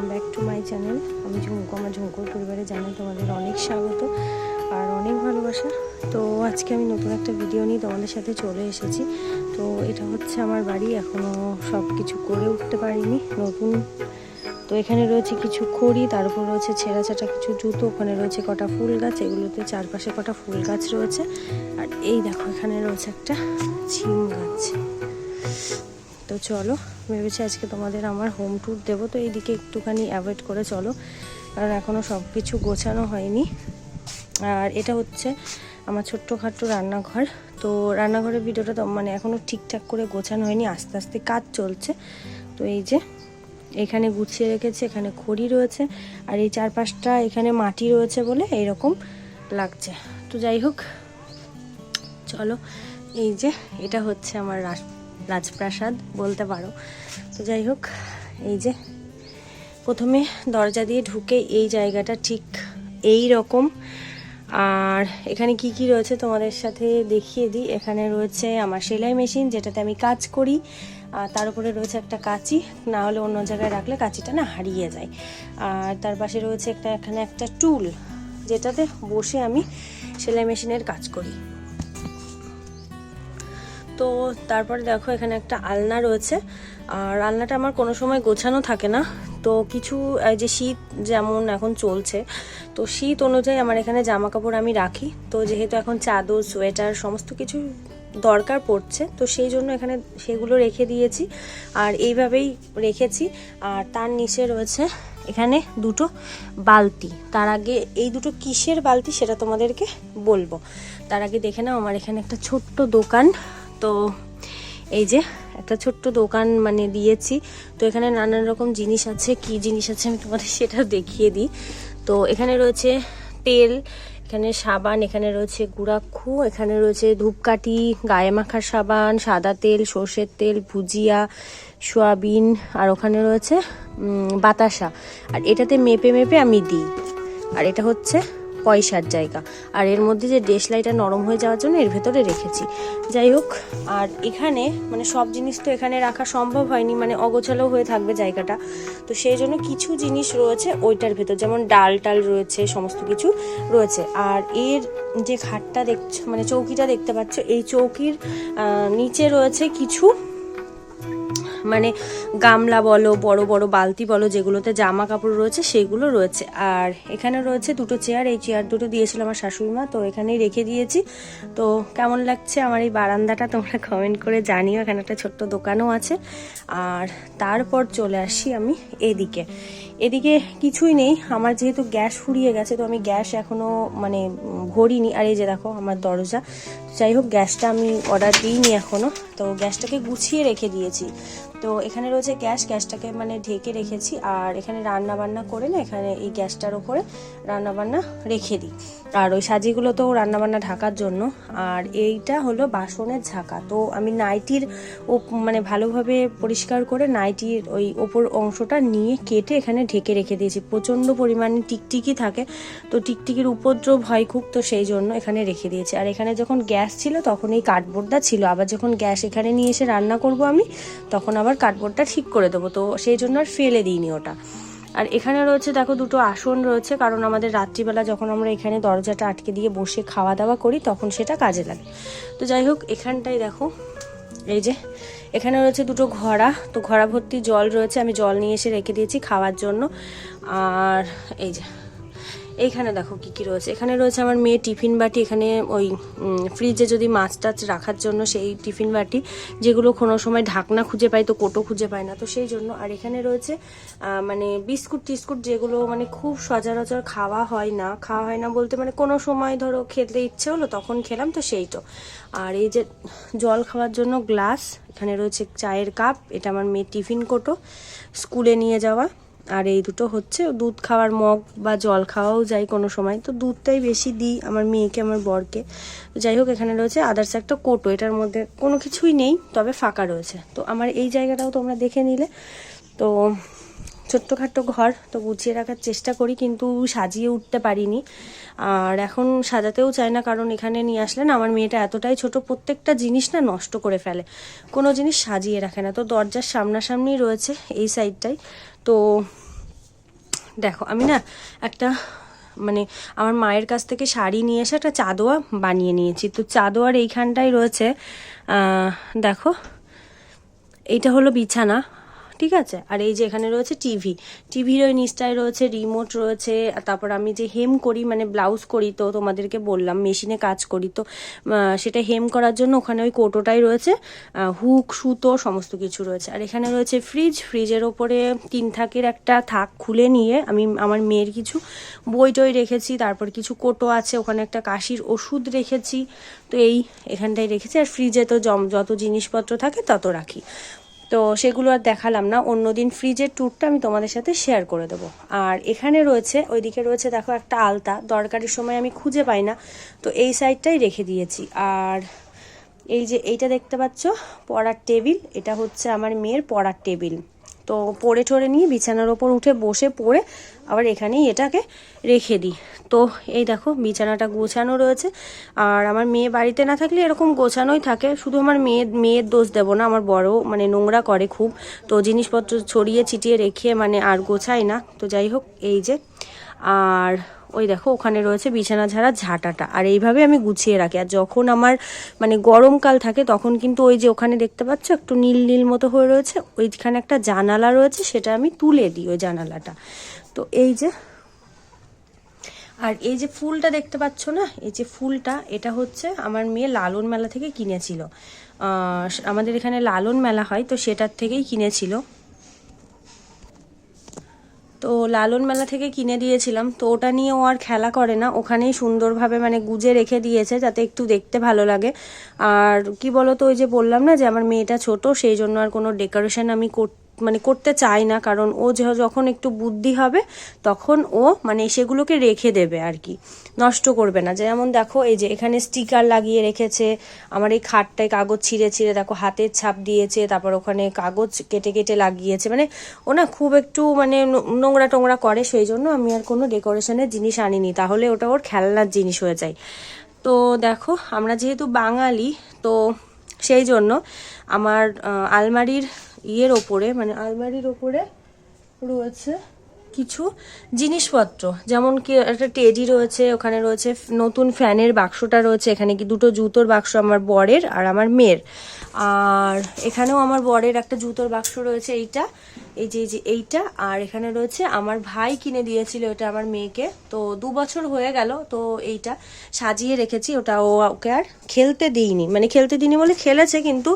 Welcome back to my channel আমি ঝুমকো, আমার ঝুমকোর পরিবারে জানাই তোমাদের অনেক স্বাগত আর অনেক ভালোবাসা। তো আজকে আমি নতুন একটা ভিডিও নিয়ে তোমাদের সাথে চলে এসেছি। তো এটা হচ্ছে আমার বাড়ি এখনও সব কিছু করে উঠতে পারিনি, নতুন। তো এখানে রয়েছে কিছু খড়ি, তার উপর রয়েছে ছেঁড়া ছাটা কিছু জুতো, ওখানে রয়েছে কটা ফুল গাছ, এগুলোতে চারপাশে কটা ফুল গাছ রয়েছে। আর এই দেখো, এখানে রয়েছে একটা ঝিম গাছ। তো চলো, ভেবেছি আজকে তোমাদের আমার হোম ট্যুর দেবো, তো এইদিকে একটুখানি অ্যাভয়েড করে চলো। কারণ এখনও সব কিছু গোছানো হয়নি। আর এটা হচ্ছে আমার ছোট্টখাট্টো রান্নাঘর। তো রান্নাঘরের ভিডিওটা তো মানে এখনও ঠিকঠাক করে গোছানো হয়নি, আস্তে আস্তে কাজ চলছে। তো এই যে, এখানে গুছিয়ে রেখেছে, এখানে খড়ি রয়েছে, আর এই চারপাশটা এখানে মাটি রয়েছে বলে এইরকম লাগছে। তো যাই হোক, চলো, এই যে, এটা হচ্ছে আমার রাস রাজপ্রাসাদ বলতে পারো। তো যাই হোক, এই যে প্রথমে দরজা দিয়ে ঢুকে এই জায়গাটা ঠিক এই রকম। আর এখানে কি কি রয়েছে তোমাদের সাথে দেখিয়ে দিই। এখানে রয়েছে আমার সেলাই মেশিন, যেটাতে আমি কাজ করি। আর তার উপরে রয়েছে একটা কাঁচি, না হলে অন্য জায়গায় রাখলে কাঁচিটা না হারিয়ে যায়। আর তার পাশে রয়েছে একটা, এখানে একটা টুল, যেটাতে বসে আমি সেলাই মেশিনের কাজ করি। তো তারপরে দেখো এখানে একটা আলনা রয়েছে। আর আলনাটা আমার কোনো সময় গোছানো থাকে না। তো কিছু যে শীত যেমন এখন চলছে, তো শীত অনুযায়ী আমার এখানে জামা কাপড় আমি রাখি। তো যেহেতু এখন চাদর, সোয়েটার সমস্ত কিছু দরকার পড়ছে, তো সেই জন্য এখানে সেগুলো রেখে দিয়েছি। আর এইভাবেই রেখেছি। আর তার নিচে রয়েছে এখানে দুটো বালতি। তার আগে এই দুটো কিসের বালতি সেটা তোমাদেরকে বলব। তার আগে দেখে নাও, আমার এখানে একটা ছোট্ট দোকান তো এই যে একটা ছোট্ট দোকান মানে দিয়েছি। তো এখানে নানান রকম জিনিস আছে। কি জিনিস আছে আমি তোমাদের সেটা দেখিয়ে দিই। তো এখানে রয়েছে তেল, এখানে সাবান, এখানে রয়েছে গুড়াক্ষু এখানে রয়েছে ধূপকাঠি, গায়ে মাখার সাবান, সাদা তেল, সর্ষের তেল, ভুজিয়া, সোয়াবিন, আর ওখানে রয়েছে বাতাসা। আর এটাতে মেপে মেপে আমি দিই। আর এটা হচ্ছে পয়সার জায়গা। আর এর মধ্যে যে দেশলাইটা নরম হয়ে যাওয়ার জন্য এর ভেতরে রেখেছি। যাই হোক, আর এখানে মানে সব জিনিস তো এখানে রাখা সম্ভব হয়নি মানে অগোছালো হয়ে থাকবে জায়গাটা। তো সেই জন্য কিছু জিনিস রয়েছে ওইটার ভেতর, যেমন ডাল টাল রয়েছে, সমস্ত কিছু রয়েছে। আর এর যে খাটটা দেখছ মানে চৌকিটা দেখতে পাচ্ছ, এই চৌকির নিচে রয়েছে কিছু মানে গামলা বলো, বড় বড় বালতি বলো, যেগুলোতে জামা কাপড় রয়েছে সেগুলো রয়েছে। আর এখানে রয়েছে দুটো চেয়ার এই চেয়ার দুটো দিয়েছিল আমার শাশুড়িমা, তো এখানেই রেখে দিয়েছি। তো কেমন লাগছে আমার এই বারান্দাটা তোমরা কমেন্ট করে জানিও, এখানে একটা ছোট্ট দোকানও আছে। আর তারপর চলে আসি আমি এদিকে। এদিকে কিছুই নেই, আমার যেহেতু গ্যাস ফুরিয়ে গেছে, তো আমি গ্যাস এখনও মানে ভরিনি। আর এই যে দেখো, আমার দরজা। যাই হোক, গ্যাসটা আমি অর্ডার দিইনি এখনও। তো গ্যাসটাকে গুছিয়ে রেখে দিয়েছি। তো এখানে রয়েছে গ্যাস, গ্যাসটাকে মানে ঢেকে রেখেছি। আর এখানে রান্না বান্না করে না, এখানে এই গ্যাসটার ওপরে রান্না বান্না রেখে দিই। আর ওই সাজিগুলো তো রান্নাবান্না ঢাকার জন্য। আর এইটা হলো বাসনের ঝাঁকা। তো আমি নাইটির ওপ- মানে ভালোভাবে পরিষ্কার করে নাইটির ওই ওপর অংশটা নিয়ে কেটে এখানে ঢেকে রেখে দিয়েছি। প্রচণ্ড পরিমাণে টিকটিকি থাকে। তো টিকটিকির উপদ্রব হয় খুব, তো সেই জন্য এখানে রেখে দিয়েছি। আর এখানে যখন গ্যাস ছিল তখন এই কার্ডবোর্ডটা ছিল। আবার যখন গ্যাস এখানে নিয়ে এসে রান্না করব আমি, তখন আবার কার্ডবোর্ডটা ঠিক করে দেবো। তো সেই জন্য আর ফেলে দিইনি ওটা। আর এখানে রয়েছে, দেখো, দুটো আসন রয়েছে। কারণ আমাদের রাত্রিবেলা যখন আমরা এখানে দরজাটা আটকে দিয়ে বসে খাওয়া দাওয়া করি, তখন সেটা কাজে লাগে। তো যাই হোক এখানটাই দেখো, এই যে, এখানে রয়েছে দুটো ঘোড়া। তো ঘোড়া ভর্তি জল রয়েছে, আমি জল নিয়ে এসে রেখে দিয়েছি খাওয়ার জন্য। আর এই যে এইখানে দেখো কি কি রয়েছে। এখানে রয়েছে আমার মেয়ে টিফিন বাটি, এখানে ওই ফ্রিজে যদি মাছ টাছ রাখার জন্য সেই টিফিন বাটি, যেগুলো কোনো সময় ঢাকনা খুঁজে পাই তো কোটো খুঁজে পায় না। তো সেই জন্য, আর এখানে রয়েছে মানে বিস্কুট টিস্কুট যেগুলো মানে খুব সচরাচর খাওয়া হয় না। খাওয়া হয় না বলতে মানে কোনো সময় ধরো খেতে ইচ্ছে হলো তখন খেলাম, তো সেই তো আর এই যে জল খাওয়ার জন্য গ্লাস, এখানে রয়েছে চায়ের কাপ, এটা আমার মেয়ে টিফিন কোটো, স্কুলে নিয়ে যাওয়া। আর এই দুটো হচ্ছে, দুধ খাওয়ার মগ বা জল খাওয়াও যায় কোনো সময়। তো দুধটাই বেশি দিই আমার মেয়েকে, আমার বরকে। যাই হোক, এখানে রয়েছে আদার্স একটা কোটো। এটার মধ্যে কোনো কিছুই নেই, তবে ফাঁকা রয়েছে। তো আমার এই জায়গাটাও তোমরা দেখে নিলে। তো ছোট্টখাট্টো ঘর, তো গুছিয়ে রাখার চেষ্টা করি, কিন্তু সাজিয়ে উঠতে পারিনি। আর এখন সাজাতেও চায় না, কারণ এখানে নিয়ে আসলে না, আমার মেয়েটা এতটাই ছোট, প্রত্যেকটা জিনিস না নষ্ট করে ফেলে। কোনো জিনিস সাজিয়ে রাখে না। তো দরজার সামনাসামনি রয়েছে এই সাইডটাই তো দেখো, আমি না একটা মানে আমার মায়ের কাছ থেকে শাড়ি নিয়ে এসে একটা চাদোয়া বানিয়ে নিয়েছি। তো চাদোয়ার এইখানটাই রয়েছে দেখো, এইটা হলো বিছানা। ঠিক আছে? আর এই যে এখানে রয়েছে টিভি টিভির ওই নিচটায় রয়েছে রিমোট রয়েছে তারপর আমি যে হেম করি মানে ব্লাউজ করি, তো তোমাদেরকে বললাম মেশিনে কাজ করি, তো সেটা হেম করার জন্য ওখানে ওই কোটোটাই রয়েছে হুক সুতো, সমস্ত কিছু রয়েছে। আর এখানে রয়েছে ফ্রিজ ফ্রিজের ওপরে তিন থাকের একটা থাক খুলে নিয়ে আমি আমার মেয়ের কিছু বই টই রেখেছি, তারপর কিছু কোটো আছে, ওখানে একটা কাশির ওষুধ রেখেছি, তো এই এখানটায় রেখেছি। আর ফ্রিজে তো যত জিনিসপত্র থাকে তত রাখি। তো সেগুলো আর দেখালাম না। অন্যদিন ফ্রিজের ট্যুরটা আমি তোমাদের সাথে শেয়ার করে দেবো। আর এখানে রয়েছে, ওইদিকে রয়েছে দেখো একটা আলতা। দরকারের সময় আমি খুঁজে পাই না। তো এই সাইডটাই রেখে দিয়েছি। আর এই যে এইটা দেখতে পাচ্ছ, পড়ার টেবিল। এটা হচ্ছে আমার মেয়ের পড়ার টেবিল। তো পরে টরে নিয়ে বিছানার ওপর উঠে বসে পড়ে আবার এখানেই এটাকে রেখে দিই। তো এই দেখো বিছানাটা গোছানো রয়েছে। আর আমার মেয়ে বাড়িতে না থাকলে এরকম গোছানোই থাকে। শুধু আমার মেয়ে, মেয়ের দোষ দেব না, আমার বড় মানে নোংরা করে খুব। তো জিনিসপত্র ছড়িয়ে ছিটিয়ে রেখে মানে আর গোছায় না। তো যাই হোক, এই যে। আর ওই দেখো, ওখানে রয়েছে বিছানা ঝাড়া ঝাঁটাটা। আর এইভাবে আমি গুছিয়ে রাখি। আর যখন আমার মানে গরমকাল থাকে, তখন কিন্তু ওই যে ওখানে দেখতে পাচ্ছ, একটু নীল নীল মতো হয়ে রয়েছে। ওইখানে একটা জানালা রয়েছে, সেটা আমি তুলে দিই ওই জানালাটা। তো এই যে, আর এই যে ফুলটা দেখতে পাচ্ছ না, এই যে ফুলটা, এটা হচ্ছে আমার মেয়ে লালন মেলা থেকে কিনেছিল। আমাদের এখানে লালন মেলা হয়, তো সেটার থেকেই কিনেছিল। তো লালন মেলা থেকে কিনে দিয়েছিলাম। তো ওটা নিয়ে ও আর খেলা করে না। ওখানেই সুন্দরভাবে মানে গুজে রেখে দিয়েছে যাতে একটু দেখতে ভালো লাগে। আর কি বলতো ওই যে বললাম না যে আমার মেয়েটা ছোট, সেই জন্য আর কোনো ডেকোরেশন আমি কর মানে করতে চায় না, কারণ ও যখন একটু বুদ্ধি হবে, তখন ও মানে সেগুলোকে রেখে দেবে আর কি। নষ্ট করবে না। যেমন দেখো, এই যে এখানে স্টিকার লাগিয়ে রেখেছে, আমার এই খাটটায় কাগজ ছিঁড়ে ছিঁড়ে দেখো, হাতের ছাপ দিয়েছে, তারপর ওখানে কাগজ কেটে কেটে লাগিয়েছে। মানে ও না খুব একটু মানে নোংরা টোংরা করে, সেই জন্য আমি আর কোনো ডেকোরেশনের জিনিস আনিনি। তাহলে ওটা ওর খেলনার জিনিস হয়ে যায়। তো দেখো, আমরা যেহেতু বাঙালি, তো সেই জন্য আমার আলমারির ইয়ের ওপরে মানে আলমারির ওপরে রয়েছে কিছু জিনিসপত্র, যেমন কি একটা টেডি রয়েছে, ওখানে রয়েছে নতুন ফ্যানের বাক্সটা রয়েছে, এখানে কি দুটো জুতোর বাক্স আমার বরের আর আমার মেয়ের আর এখানেও আমার বরের একটা জুতোর বাক্স রয়েছে এইটা, এই যে যে এইটা, আর এখানে রয়েছে আমার ভাই কিনে দিয়েছিল এটা আমার মেয়েকে তো দু বছর হয়ে গেল, তো এইটা সাজিয়ে রেখেছি, ওটা ও ওকে আর খেলতে দিইনি মানে খেলতে দিইনি বলে খেলেছে, কিন্তু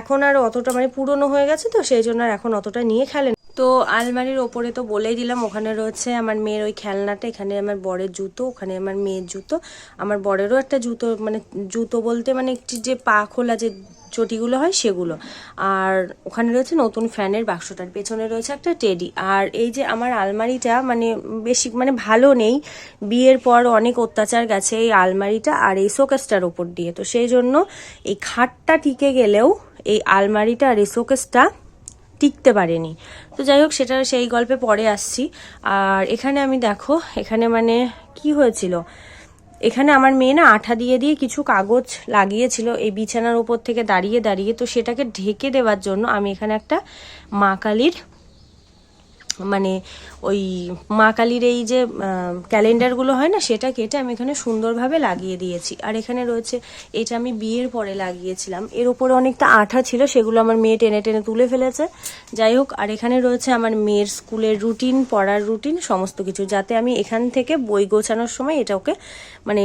এখন আর অতটা মানে পুরনো হয়ে গেছে তো, সেই জন্য আর এখন অতটা নিয়ে খেলে না। তো আলমারির ওপরে তো বলেই দিলাম, ওখানে রয়েছে আমার মেয়ের ওই খেলনাটা, এখানে আমার বরের জুতো, ওখানে আমার মেয়ের জুতো। আমার বরেরও একটা জুতো মানে জুতো বলতে মানে একটি যে পা খোলা যে চটিগুলো হয় সেগুলো। আর ওখানে রয়েছে নতুন ফ্যানের বাক্সটার, পেছনে রয়েছে একটা টেডি। আর এই যে আমার আলমারিটা মানে বেশি মানে ভালো নেই, বিয়ের পর অনেক অত্যাচার গেছে এই আলমারিটা আর এই শোকেসটার ওপর দিয়ে। তো সেই জন্য এই খাটটা টিকে গেলেও এই আলমারিটা আর এই শোকেসটা টিকতে পারেনি। তো যাই হোক সেটা সেই গল্পে পরে আসছি। আর এখানে আমি দেখো, এখানে মানে কি হয়েছিল? এখানে আমার মেয়ে না আঠা দিয়ে দিয়ে কিছু কাগজ লাগিয়েছিল এই বিছানার উপর থেকে দাঁড়িয়ে দাঁড়িয়ে। তো সেটাকে ঢেকে দেওয়ার জন্য আমি এখানে একটা মা কালীর মানে ওই মা কালীর এই যে ক্যালেন্ডারগুলো হয় না, সেটা কেটে আমি এখানে সুন্দরভাবে লাগিয়ে দিয়েছি। আর এখানে রয়েছে, এটা আমি বিয়ের পরে লাগিয়েছিলাম। এর উপরে অনেকটা আঠা ছিল, সেগুলো আমার মেয়ে টেনে টেনে তুলে ফেলেছে। যাই হোক, আর এখানে রয়েছে আমার মেয়ের স্কুলের রুটিন পড়ার রুটিন সমস্ত কিছু, যাতে আমি এখান থেকে বই গোছানোর সময় এটা ওকে মানে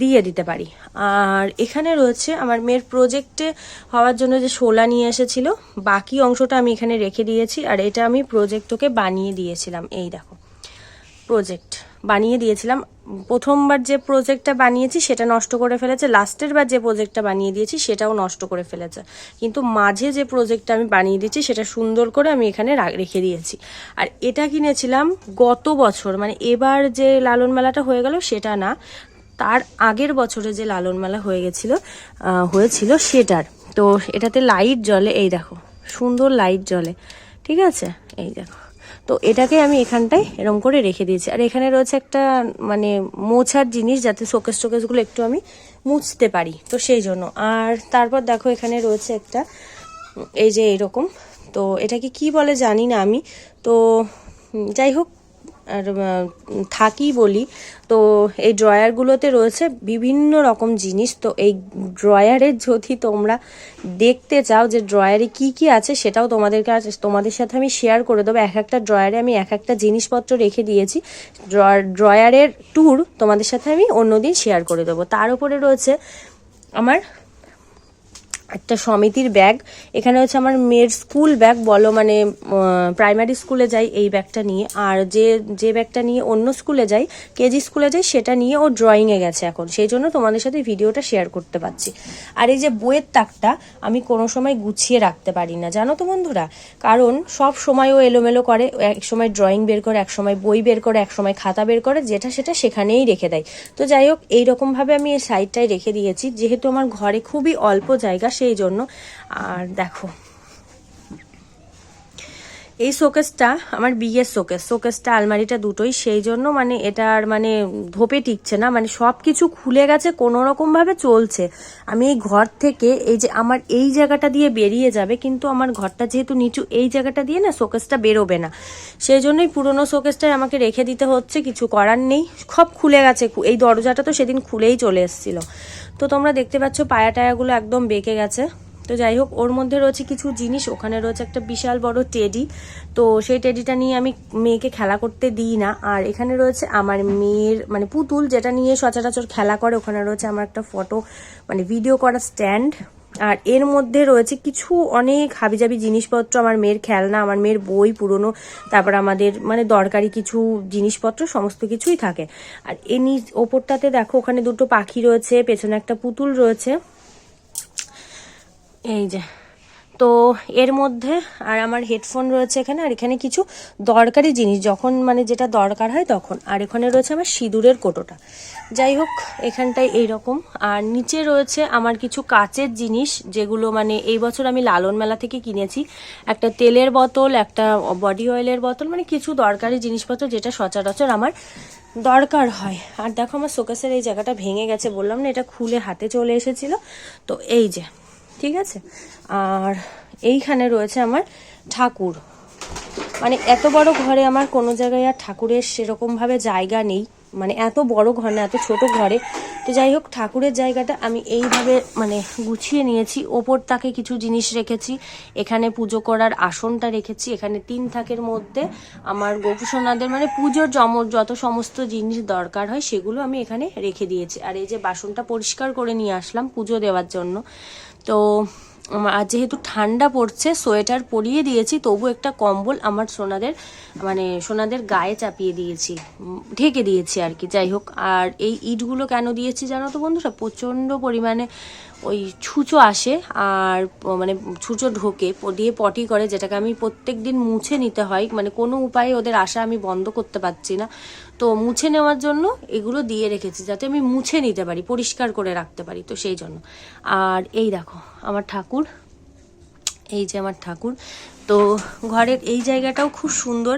দিয়ে দিতে পারি। আর এখানে রয়েছে আমার মেয়ের প্রজেক্টে হওয়ার জন্য যে শোলা নিয়ে এসেছিল, বাকি অংশটা আমি এখানে রেখে দিয়েছি আর এটা আমি প্রজেক্ট ওকে বানিয়ে দিয়েছিলাম। এই দেখো প্রজেক্ট বানিয়ে দিয়েছিলাম। প্রথমবার যে প্রজেক্টটা বানিয়েছি সেটা নষ্ট করে ফেলেছে লাস্টের বার যে প্রজেক্টটা বানিয়ে দিয়েছি সেটাও নষ্ট করে ফেলেছে। কিন্তু মাঝে যে প্রজেক্টটা আমি বানিয়ে দিয়েছি সেটা সুন্দর করে আমি এখানে রেখে দিয়েছি। আর এটা কিনেছিলাম গত বছর মানে এবার যে লালন মেলাটা হয়ে গেল সেটা না। তার আগের বছরে যে লালন মেলা হয়ে গেছিল হয়েছিল সেটার। তো এটাতে লাইট জ্বলে, এই দেখো, সুন্দর লাইট জ্বলে, ঠিক আছে? এই দেখো। তো এটাকে আমি এখানটায় এরম করে রেখে দিয়েছি। আর এখানে রয়েছে একটা মানে মোছার জিনিস যাতে শোকেস টোকেসগুলো একটু আমি মুছতে পারি, তো সেই জন্য। আর তারপর দেখো, এখানে রয়েছে একটা, এই যে এরকম। তো এটাকে কি বলে জানি না আমি। তো যাই হোক আর, থাকি বলি তো এই ড্রয়ারগুলোতে রয়েছে বিভিন্ন রকম জিনিস। তো এই ড্রয়ারে যদি তোমরা দেখতে চাও যে ড্রয়ারে কি কি আছে সেটাও তোমাদেরকে আজ তোমাদের সাথে আমি শেয়ার করে দেবো। এক একটা ড্রয়ারে আমি এক একটা জিনিসপত্র রেখে দিয়েছি। ড্রয়ারের ট্যুর তোমাদের সাথে আমি অন্যদিন শেয়ার করে দেবো। তার উপরে রয়েছে আমার একটা সমিতির ব্যাগ। এখানে হচ্ছে আমার মেয়ের স্কুল ব্যাগ, বলো মানে প্রাইমারি স্কুলে যাই এই ব্যাগটা নিয়ে। আর যে যে ব্যাগটা নিয়ে অন্য স্কুলে যাই, কেজি স্কুলে যাই, সেটা নিয়ে ও ড্রয়িংয়ে গেছে এখন। সেই জন্য তোমাদের সাথে ভিডিওটা শেয়ার করতে পারছি। আর এই যে বইয়ের তাকটা, আমি কোনো সময় গুছিয়ে রাখতে পারি না। জানো তো বন্ধুরা? কারণ সব সময় ও এলোমেলো করে, এক সময় ড্রয়িং বের করে, এক সময় বই বের করে, এক সময় খাতা বের করে, যেটা সেটা সেখানেই রেখে দেয়। তো যাই হোক, এইরকমভাবে আমি এই সাইডটায় রেখে দিয়েছি। যেহেতু আমার ঘরে খুবই অল্প জায়গা সেই জন্য। আর দেখো এই শোকেসটা, আমার বিয়ের শোকেস, শোকেসটা আলমারিটা দুটোই, সেই জন্য মানে এটার মানে ধোপে টিকছে না মানে সব কিছু খুলে গেছে কোনো রকম ভাবে চলছে। আমি এই ঘর থেকে এই যে আমার এই জায়গাটা দিয়ে বেরিয়ে যাবে, কিন্তু আমার ঘরটা যেহেতু নিচু, এই জায়গাটা দিয়ে না শোকেসটা বেরোবে না। সেই জন্যই পুরোনো শোকেসটাই আমাকে রেখে দিতে হচ্ছে, কিছু করার নেই, সব খুলে গেছে এই দরজাটা তো সেদিন খুলেই চলে এসেছিল। তো তোমরা দেখতে পাচ্ছ, পায়া টায়াগুলো একদম বেঁকে গেছে। তো যাই হোক, ওর মধ্যে রয়েছে কিছু জিনিস, ওখানে রয়েছে একটা বিশাল বড় টেডি তো সেই টেডিটা নিয়ে আমি মেয়েকে খেলা করতে দিই না। আর এখানে রয়েছে আমার মেয়ের মানে পুতুল যেটা নিয়ে সচরাচর খেলা করে, ওখানে রয়েছে আমার একটা ফটো মানে ভিডিও করা স্ট্যান্ড আর এর মধ্যে রয়েছে কিছু অনেক হাবিজাবি জিনিসপত্র, আমার মেয়ের খেলনা, আমার মেয়ের বই পুরনো, তারপর আমাদের মানে দরকারি কিছু জিনিসপত্র, সমস্ত কিছুই থাকে। আর এ নিচ ওপরটাতে দেখো, ওখানে দুটো পাখি রয়েছে, পেছনে একটা পুতুল রয়েছে। এই যে, তো এর মধ্যে আর আমার হেডফোন রয়েছে এখানে, আর এখানে কিছু দরকারি জিনিস, যখন মানে যেটা দরকার হয় তখন। আর এখানে রয়েছে আমার সিঁদুরের কোটোটা। যাই হোক, এখানটায় এইরকম। আর নিচে রয়েছে আমার কিছু কাচের জিনিস, যেগুলো মানে এই বছর আমি লালন মেলা থেকে কিনেছি। একটা তেলের বোতল, একটা বডি অয়েলের বোতল মানে কিছু দরকারি জিনিসপত্র যেটা সচরাচর আমার দরকার হয়। আর দেখো আমার শোকেসের এই জায়গাটা ভেঙে গেছে, বললাম না, এটা খুলে হাতে চলে এসেছিল। তো এই যে ঠিক আছে? আর এইখানে রয়েছে আমার ঠাকুর। মানে এত বড় ঘরে আমার কোনো জায়গায় আর ঠাকুরের সেরকমভাবে জায়গা নেই। মানে এত বড় ঘর না, এত ছোট ঘরে। তো যাই হোক, ঠাকুরের জায়গাটা আমি এইভাবে মানে গুছিয়ে নিয়েছি। ওপর তাকে কিছু জিনিস রেখেছি। এখানে পুজো করার আসনটা রেখেছি। এখানে তিন থাকের মধ্যে আমার গোপুসোনাদের মানে পুজোর জম যত সমস্ত জিনিস দরকার হয়, সেগুলো আমি এখানে রেখে দিয়েছি। আর এই যে বাসনটা পরিষ্কার করে নিয়ে আসলাম পুজো দেওয়ার জন্য। তো আর যেহেতু ঠান্ডা পড়ছে, সোয়েটার পরিয়ে দিয়েছি, তবু একটা কম্বল আমার সোনাদের মানে সোনাদের গায়ে চাপিয়ে দিয়েছি ঢেকে দিয়েছি আর কি, যাই হোক। আর এই ইটগুলো কেন দিয়েছি জানো তো বন্ধুরা? প্রচণ্ড পরিমাণে ওই ছুঁচো আসে আর মানে ছুঁচো ঢোকে দিয়ে পটি করে, যেটাকে আমি প্রত্যেক দিন মুছে নিতে হয়। মানে কোনো উপায়ে ওদের আশা আমি বন্ধ করতে পারছি না। তো মুছে নেওয়ার জন্য এগুলো দিয়ে রেখেছি, যাতে আমি মুছে নিতে পারি, পরিষ্কার করে রাখতে পারি, তো সেই জন্য। আর এই দেখো, আমার ঠাকুর, এই যে আমার ঠাকুর, তো ঘরের এই জায়গাটাও খুব সুন্দর।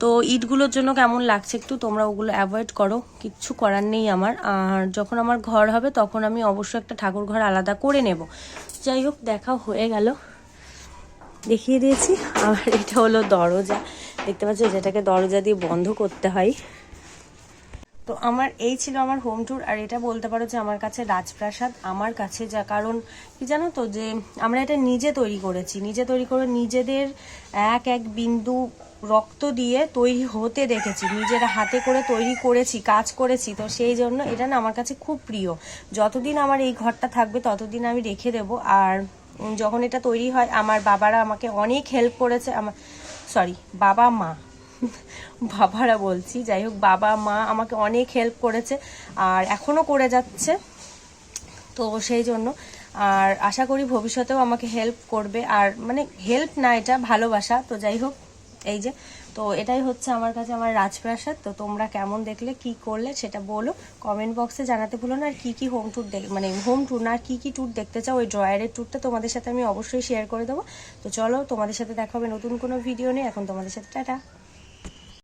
তো ইটগুলোর জন্য কেমন লাগছে একটু তোমরা ওগুলো অ্যাভয়েড করো, কিচ্ছু করার নেই আমার। আর যখন আমার ঘর হবে, তখন আমি অবশ্যই একটা ঠাকুর ঘর আলাদা করে নেব। যাই হোক, দেখা হয়ে গেল। দেখিয়ে দিয়েছি। আর এটা হলো দরজা। দেখতে পাচ্ছ, যেটাকে দরজা দিয়ে বন্ধ করতে হয়। তো আমার, এই ছিল আমার হোম ট্যুর আর এটা বলতে পারো যে আমার কাছে রাজপ্রাসাদ, আমার কাছে যা, কারণ কি জানো তো যে আমরা এটা নিজে তৈরি করেছি, নিজে তৈরি করে নিজেদের এক এক বিন্দু রক্ত দিয়ে তৈরি হতে দেখেছি, নিজেরা হাতে করে তৈরি করেছি, কাজ করেছি, তো সেই জন্য এটা না আমার কাছে খুব প্রিয়। যতদিন আমার এই ঘরটা থাকবে, ততদিন আমি রেখে দেবো, আর যখন এটা তৈরি হয়, আমার বাবারা আমাকে অনেক হেল্প করেছে আমার সরি বাবা মা বাবারা বলছি, যাই হোক, বাবা, মা আমাকে অনেক হেল্প করেছে আর এখনও করে যাচ্ছে। তো সেই জন্য, আর আশা করি ভবিষ্যতেও আমাকে হেল্প করবে। আর মানে হেল্প না এটা, ভালোবাসা। তো যাই হোক, এই যে, তো এটাই হচ্ছে আমার কাছে আমার রাজপ্রাসাদ। তো তোমরা কেমন দেখলে, কি করলে সেটা বলো। কমেন্ট বক্সে জানাতে ভুলো না। আর কী কী হোম ট্যুর দেখ মানে হোম ট্যুর না, কী কি ট্যুর দেখতে চাও, ওই ড্রয়ারের ট্যুরটা তোমাদের সাথে আমি অবশ্যই শেয়ার করে দেবো। তো চলো, তোমাদের সাথে দেখা হবে নতুন কোনো ভিডিও নিয়ে। এখন তোমাদের সাথে, টাটা।